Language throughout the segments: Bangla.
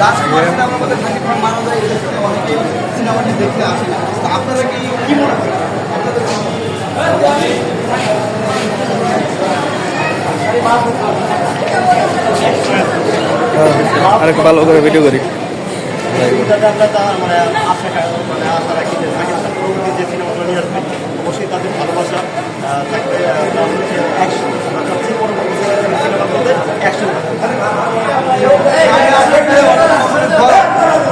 রাজকুমার সিনেমার মধ্যে শাকিব খান মারা যায় এটা শুনে অনেকেই সিনেমাটি দেখতে আসে না তো আপনারা কি কি আপনাদের আরেকটু ভালো করে ভিডিও করি অবশ্যই তাদের ভালোবাসা থাকবে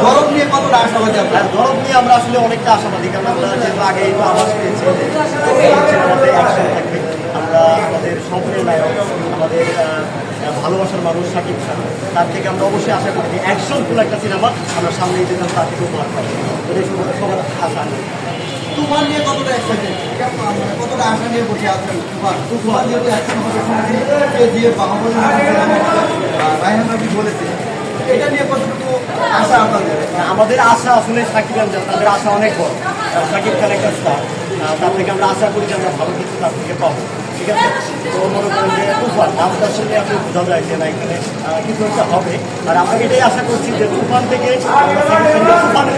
গরম নিয়ে কতটা আশাবাদী আপনার? গরম নিয়ে আমরা আসলে অনেকটা আশাবাদী, কারণ আমরা যেহেতু আগে এই আওয়াজ পেয়েছি অ্যাকশন থাকবে আমরা আমাদের স্বপ্নের আমাদের ভালোবাসার মানুষ সাকিব খান। তার থেকে আমরা অবশ্যই আশা করি যে অ্যাকশন ফুল একটা সিনেমা আমরা সামনে যেতে তার থেকে উপহার পাই সবার আশা। তুফান নিয়ে কতটা কতটা আশা নিয়ে বসে আছেন তুফান তুফান যেহেতু অ্যাকশন হবে দিয়ে বাহুবলী রায়হান রবি বলেছে এটা নিয়ে কতটুকু আশা আপনাদের? আমাদের আশা আসলে সাকিব খান তাদের আশা অনেক বড়। সাকিব খান একটা স্টার তার থেকে আমরা আশা করি যে আমরা ভালো কিছু তার থেকে পাবো। ঠিক আছে? তো মনে করেন যে তুফান নামটা শুনলে আপনি বোঝা যায় যে না এখানে কিছু একটা হবে। আর আমরা এটাই আশা করছি যে তুফান থেকে তুফানের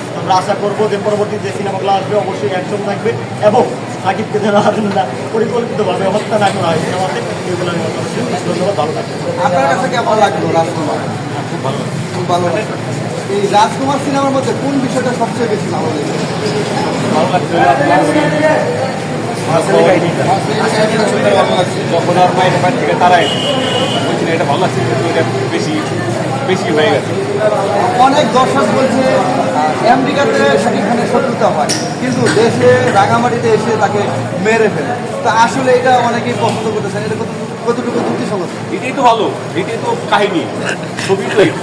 আমরা আশা করব যে পরবর্তী যে সিনেমাগুলো আসবে অবশ্যই অ্যাকশন থাকবে। এবং সাকিবকে যেন না পরিকল্পিতভাবে হত্যা না করা হয় সিনেমাতে এগুলো আমি ধন্যবাদ ভালো থাকবে আপনার কাছে কেমন লাগল রাজকুমার? খুব ভালো। এই রাজকুমার সিনেমার মধ্যে কোন বিষয়টা সবচেয়ে বেশি ভালো লেগেছে? ভালো লাগছে ভালো যখন আর মায়ের থেকে তারাই বলছি এটা ভালো লাগছে বেশি বেশি হয়ে গেছে অনেক দর্শক বলছে আমেরিকাতে শাকিব খানের শত্রুতা হয় কিন্তু দেশে রাঙামাটিতে এসে তাকে মেরে ফেলে তো আসলে এটা অনেকেই পছন্দ করতেছেন এটা কত- কতটুকু যুক্তিসঙ্গত এটাই তো ভালো এটাই তো কাহিনী ছবি তো এটা।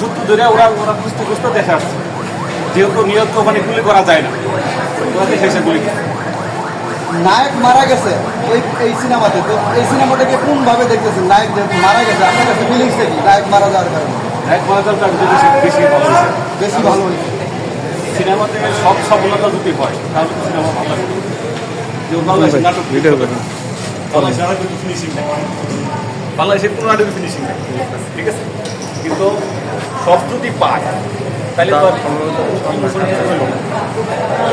সূত্র ধরে ওরা ওরা খুঁজতে খুঁজতে দেখে আসছে যেহেতু নিয়ত ওখানে গুলি করা যায় না ওরা দেখে এসে গুলি করে। নায়ক মারা গেছে ওই এই সিনেমাতে। তো এই সিনেমাটাকে কোনভাবে দেখতেছেন? নায়ক যেহেতু মারা গেছে। আপনার কাছে ফিলিংসটা কি? নায়ক মারা যাওয়ার কারণে? এক মজার তার বেশি বেশি ভালো হয়েছে। বেশি ভালো হয়েছে। সিনেমাতে সব সফলতা যদি হয় তাহলে সিনেমা ভালো যেমন বাংলাদেশের কোনো নাটকে ফিনিশিং নেই। ঠিক আছে? কিন্তু সব যদি পায়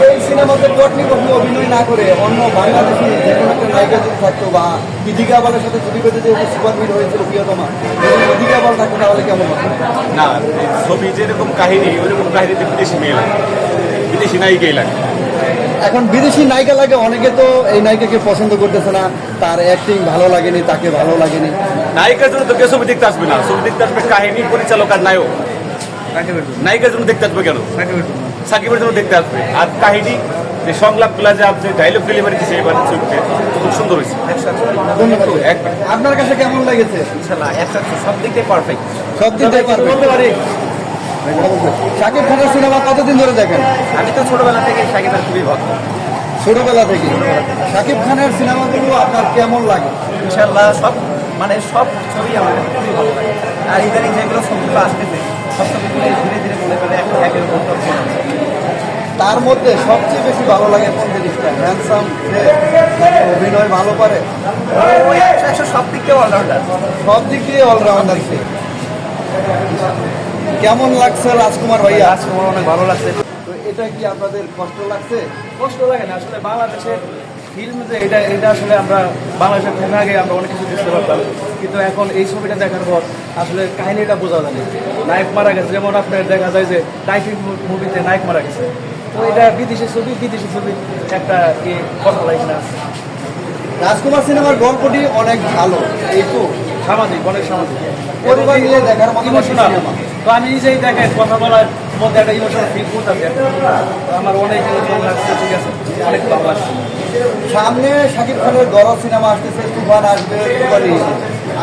এই সিনেমাতে পটনি কখনো অভিনয় না করে অন্য বাংলাদেশি যে কোনো একটা নায়িকা যদি থাকতো বা ইদিকা বালের সাথে ছবি করতে যে সুপার হিট হয়েছিল প্রিয়তমা ইদিকা বাল থাকতো তাহলে কেমন হতো? না ছবি যেরকম কাহিনী ওইরকম কাহিনীতে বিদেশি মেয়ে লাগে। বিদেশি নায়িকাই লাগে। এখন বিদেশি নায়িকা লাগে অনেকে তো এই নায়িকাকে পছন্দ করতেছে না তার অ্যাক্টিং ভালো লাগেনি তাকে ভালো লাগেনি। নায়িকার জন্য তো কেউ ছবি দেখতে আসবে না। ছবি দেখতে আসবে কাহিনী পরিচালক আর নায়ক। নায়িকার জন্য দেখতে আসবে কেন? সাকিবের জন্য। দেখতে আসবে। আর কাহিনী যে সংলাপগুলা যে আপনি ডায়লগ ডেলিভারি দিচ্ছে এবার ছবিতে খুব সুন্দর হয়েছে। একবার আপনার কাছে কেমন লেগেছে? সব দিক থেকে পারফেক্ট সব দিন বলতে পারি? শাকিব খানের সিনেমা কতদিন ধরে দেখেন? আমি তো ছোটবেলা থেকে সাকিবের খুবই ভক্ত। ছোটবেলা থেকে। শাকিব খানের সিনেমাগুলো আপনার কেমন লাগে? ইনশাল্লাহ সব মানে সব ছবি আমার খুবই ভালো লাগে। আর ইদানিং যেগুলো ছবিগুলো আসতেছে সব ছবিগুলো ধীরে ধীরে মনে করে এখন একের উপর তার মধ্যে সবচেয়ে বেশি ভালো লাগে কোন জিনিসটা? হ্যান্ডসাম অভিনয় ভালো পারে একশো সব দিক থেকে অলরাউন্ডার সব দিক দিয়ে অলরাউন্ডার সে। কেমন লাগছে রাজকুমার ভাইয়া? রাজকুমার অনেক ভালো লাগছে। তো এটা কি আপনাদের কষ্ট লাগছে? কষ্ট লাগে না আসলে বাংলাদেশের ফিল্ম যে এটা এটা আসলে আমরা বাংলাদেশের ফিল্মে আগে আমরা অনেক কিছু বুঝতে পারতাম। কিন্তু এখন এই ছবিটা দেখার পর আসলে কাহিনীটা বোঝা যায়। নায়ক মারা গেছে। যেমন আপনার দেখা যায় যে টাইপিং মুভিতে নায়ক মারা গেছে। তো এটা বিদেশি ছবি বিদেশি ছবি একটা কি কথা লাগে না রাজকুমার সিনেমার গল্পটি অনেক ভালো। এই তো। সামাজিক অনেক সামাজিক। পরিবার মিলে দেখার মতো ইমোশনাল তো আমি নিজেই দেখেন কথা বলার মধ্যে একটা ইমোশনাল ফিল করতেছি আমার অনেক ইমোশনাল লাগছে ঠিক আছে? অনেক ভালো লাগছে। সামনে শাকিব খানের গরম সিনেমা আসতেছে তুফান আসবে তুফান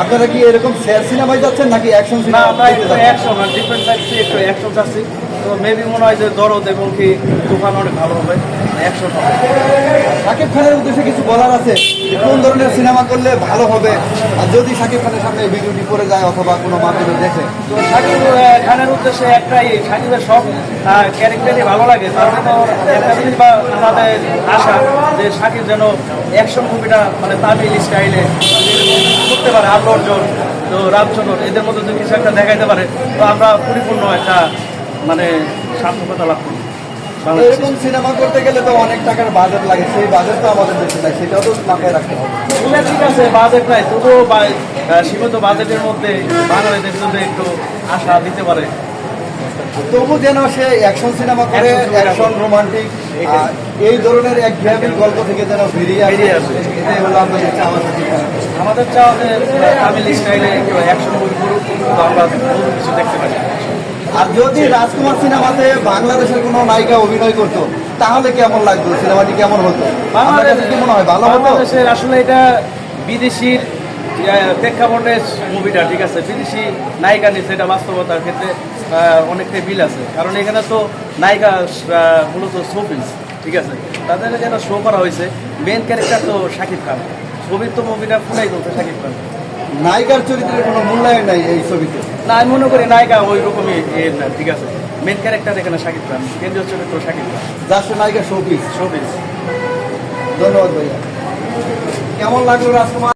আপনারা কি এরকম শেয়ার সিনেমায় যাচ্ছেন নাকি অ্যাকশন না সিনেমা আমরা একটু অ্যাকশন আর ডিফারেন্ট চাচ্ছি একটু অ্যাকশন চাচ্ছি। তো মেবি মনে হয় যে দরদ এবং কি তুফান অনেক ভালো হবে অ্যাকশন হবে। শাকিব খানের উদ্দেশ্যে কিছু বলার আছে? যে কোন ধরনের সিনেমা করলে ভালো হবে? আর যদি শাকিব খানের সামনে ভিডিওটি পড়ে যায় অথবা কোনো মাধ্যমে দেখে? তো সাকিব খানের উদ্দেশ্যে একটাই সাকিবের সব ক্যারেক্টারই ভালো লাগে। তার জন্য একটা জিনিস বা আমাদের আশা যে সাকিব যেন অ্যাকশন মুভিটা মানে তামিল স্টাইলে করতে পারে আল্লু অর্জুন তো রামচন্দ্র এদের মধ্যে যদি কিছু একটা দেখাইতে পারে। তো আমরা পরিপূর্ণ একটা মানে সার্থকতা লাভ করি। এরকম সিনেমা করতে গেলে তো অনেক টাকার বাজেট লাগে সেই বাজেট তো আমাদের দেশে নাই সেটাও তো মাথায় রাখতে হবে। ঠিক আছে বাজেট নাই তবুও সীমিত বাজেটের মধ্যে বাঙালিদের যদি একটু আশা দিতে পারে। তবু যেন সে অ্যাকশন সিনেমা করে অ্যাকশন রোমান্টিক এই ধরনের এক ঘ্যামিক গল্প থেকে যেন বেরিয়ে বেরিয়ে আসে। এটাই হলো আপনাদের চাওয়া। আমাদের চাওয়া যে তামিল স্টাইলে একটু অ্যাকশন মুভি করুক আমরা কিছু দেখতে পারি। যদি রাজকুমার সিনেমাতে বাংলাদেশের কোনো নায়িকা অভিনয় করতো, তাহলে কেমন লাগতো? সিনেমাটি কেমন হতো? কাছে কি মনে হয়, ভালো হতো? বাংলাদেশের আসলে এটা বিদেশির প্রেক্ষাপটে মুভিটা ঠিক আছে? বিদেশি নায়িকা নিচ্ছে, এটা বাস্তবতার ক্ষেত্রে অনেকটাই বিল আছে। কারণ এখানে তো নায়িকা মূলত শোপিস ঠিক আছে? তাদের যেন শো করা হয়েছে মেন ক্যারেক্টার তো শাকিব খান। ছবির তো মুভিটা ফুলাই চলছে শাকিব খান। নায়িকার চরিত্রের কোনো মূল্যায়ন নাই এই ছবিতে। না আমি মনে করি নায়িকা ওই রকমই ঠিক আছে। মেন ক্যারেক্টার এখানে শাকিব খান কেন্দ্রীয় চরিত্র শাকিব খান। যার সে নায়িকা শোপিস শোপিস ধন্যবাদ ভাইয়া। কেমন লাগল রাজকুমার?